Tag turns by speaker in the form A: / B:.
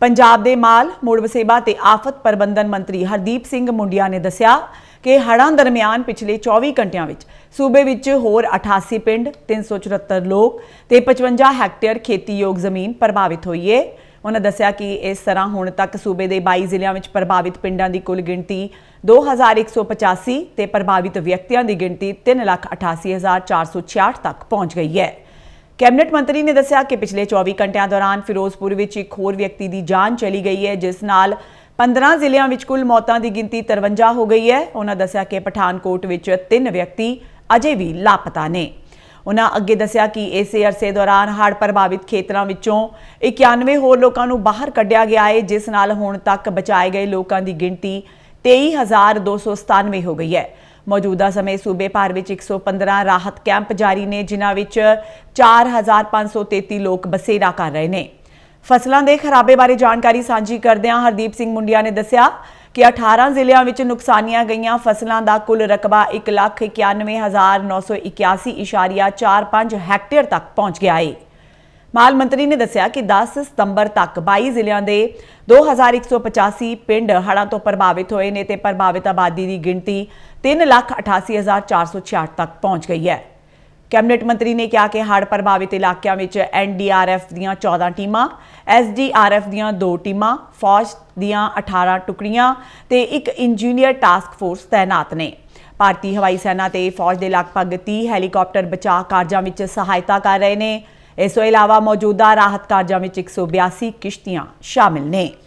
A: ਪੰਜਾਬ ਦੇ ਮਾਲ, ਮੁੜ ਵਸੇਬਾ ਤੇ ਆਫਤ ਪ੍ਰਬੰਧਨ ਮੰਤਰੀ ਹਰਦੀਪ ਸਿੰਘ ਮੁੰਡਿਆ ਨੇ ਦੱਸਿਆ ਕਿ ਹੜ੍ਹਾਂ ਦਰਮਿਆਨ ਪਿਛਲੇ 24 ਘੰਟਿਆਂ ਵਿੱਚ ਸੂਬੇ ਵਿੱਚ ਹੋਰ 88 ਪਿੰਡ 374 ਲੋਕ ਤੇ 55 ਹੈਕਟੇਅਰ ਖੇਤੀਯੋਗ ਜ਼ਮੀਨ ਪ੍ਰਭਾਵਿਤ ਹੋਈ ਹੈ ਉਹਨਾਂ ਦੱਸਿਆ ਕਿ ਇਸ ਤਰ੍ਹਾਂ ਹੁਣ ਤੱਕ ਸੂਬੇ ਦੇ 22 ਜ਼ਿਲ੍ਹਿਆਂ ਵਿੱਚ ਪ੍ਰਭਾਵਿਤ ਪਿੰਡਾਂ ਦੀ ਕੁੱਲ ਗਿਣਤੀ 2185 ਤੇ ਪ੍ਰਭਾਵਿਤ ਵਿਅਕਤੀਆਂ ਦੀ ਗਿਣਤੀ 388466 ਤੱਕ ਪਹੁੰਚ ਗਈ ਹੈ। ਕੈਬਨਿਟ ਮੰਤਰੀ ਨੇ ਦੱਸਿਆ ਕਿ ਪਿਛਲੇ 24 ਘੰਟਿਆਂ ਦੌਰਾਨ ਫਿਰੋਜ਼ਪੁਰ ਵਿੱਚ ਇੱਕ ਹੋਰ ਵਿਅਕਤੀ ਦੀ ਜਾਨ ਚਲੀ ਗਈ ਹੈ, ਜਿਸ ਨਾਲ 15 ਜ਼ਿਲ੍ਹਿਆਂ ਵਿੱਚ ਕੁੱਲ ਮੌਤਾਂ ਦੀ ਗਿਣਤੀ 53 ਹੋ ਗਈ ਹੈ। ਉਹਨਾਂ ਦੱਸਿਆ ਕਿ ਪਠਾਨਕੋਟ ਵਿੱਚ ਤਿੰਨ ਵਿਅਕਤੀ ਅਜੇ ਵੀ ਲਾਪਤਾ ਨੇ। ਉਹਨਾਂ ਅੱਗੇ ਦੱਸਿਆ ਕਿ ਇਸੇ ਅਰਸੇ ਦੌਰਾਨ ਹੜ੍ਹ ਪ੍ਰਭਾਵਿਤ ਖੇਤਰਾਂ ਵਿੱਚੋਂ 91 ਹੋਰ ਲੋਕਾਂ ਨੂੰ ਬਾਹਰ ਕੱਢਿਆ ਗਿਆ ਹੈ, ਜਿਸ ਨਾਲ ਹੁਣ ਤੱਕ ਬਚਾਏ ਗਏ ਲੋਕਾਂ ਦੀ ਗਿਣਤੀ 23297 ਹੋ ਗਈ ਹੈ। ਮੌਜੂਦਾ ਸਮੇਂ ਸੂਬੇ ਭਰ ਵਿੱਚ 115 ਰਾਹਤ ਕੈਂਪ ਜਾਰੀ ਨੇ, ਜਿਨ੍ਹਾਂ ਵਿੱਚ 4533 ਲੋਕ ਬਸੇਰਾ ਕਰ ਰਹੇ ਨੇ। ਫਸਲਾਂ ਦੇ ਖਰਾਬੇ ਬਾਰੇ ਜਾਣਕਾਰੀ ਸਾਂਝੀ ਕਰਦਿਆਂ ਹਰਦੀਪ ਸਿੰਘ ਮੁੰਡਿਆ ਨੇ ਦੱਸਿਆ ਕਿ 18 ਜ਼ਿਲ੍ਹਿਆਂ ਵਿੱਚ ਨੁਕਸਾਨੀਆਂ ਗਈਆਂ ਫਸਲਾਂ ਦਾ ਕੁੱਲ ਰਕਬਾ 191981.45 ਹੈਕਟੇਅਰ ਤੱਕ ਪਹੁੰਚ ਗਿਆ ਹੈ ਮਾਲ ਮੰਤਰੀ ਨੇ ਦੱਸਿਆ ਕਿ 10 ਸਤੰਬਰ ਤੱਕ 22 ਜ਼ਿਲ੍ਹਿਆਂ ਦੇ 2185 ਪਿੰਡ ਹੜ੍ਹਾਂ ਤੋਂ ਪ੍ਰਭਾਵਿਤ ਹੋਏ ਨੇ ਤੇ ਪ੍ਰਭਾਵਿਤ ਆਬਾਦੀ ਦੀ ਗਿਣਤੀ 388466 ਤੱਕ ਪਹੁੰਚ ਗਈ ਹੈ। ਕੈਬਨਿਟ ਮੰਤਰੀ ਨੇ ਕਿਹਾ ਕਿ ਹੜ੍ਹ ਪ੍ਰਭਾਵਿਤ ਇਲਾਕਿਆਂ ਵਿੱਚ ਐਨਡੀਆਰਐਫ ਦੀਆਂ 14 ਟੀਮਾਂ ਐਸਡੀਆਰਐਫ ਦੀਆਂ 2 ਟੀਮਾਂ, ਫੌਜ ਦੀਆਂ 18 ਟੁਕੜੀਆਂ ਤੇ ਇੱਕ ਇੰਜੀਨੀਅਰ ਟਾਸਕ ਫੋਰਸ ਤਾਇਨਾਤ ਨੇ। ਭਾਰਤੀ ਹਵਾਈ ਸੈਨਾ ਤੇ ਫੌਜ ਦੇ ਲਗਭਗ 30 ਹੈਲੀਕਾਪਟਰ ਬਚਾਅ ਕਾਰਜਾਂ ਵਿੱਚ ਸਹਾਇਤਾ ਕਰ ਰਹੇ ਨੇ। ਇਸ ਤੋਂ ਇਲਾਵਾ ਮੌਜੂਦਾ ਰਾਹਤ ਕਾਰਜਾਂ ਵਿੱਚ 182 ਕਿਸ਼ਤੀਆਂ ਸ਼ਾਮਿਲ ਨੇ।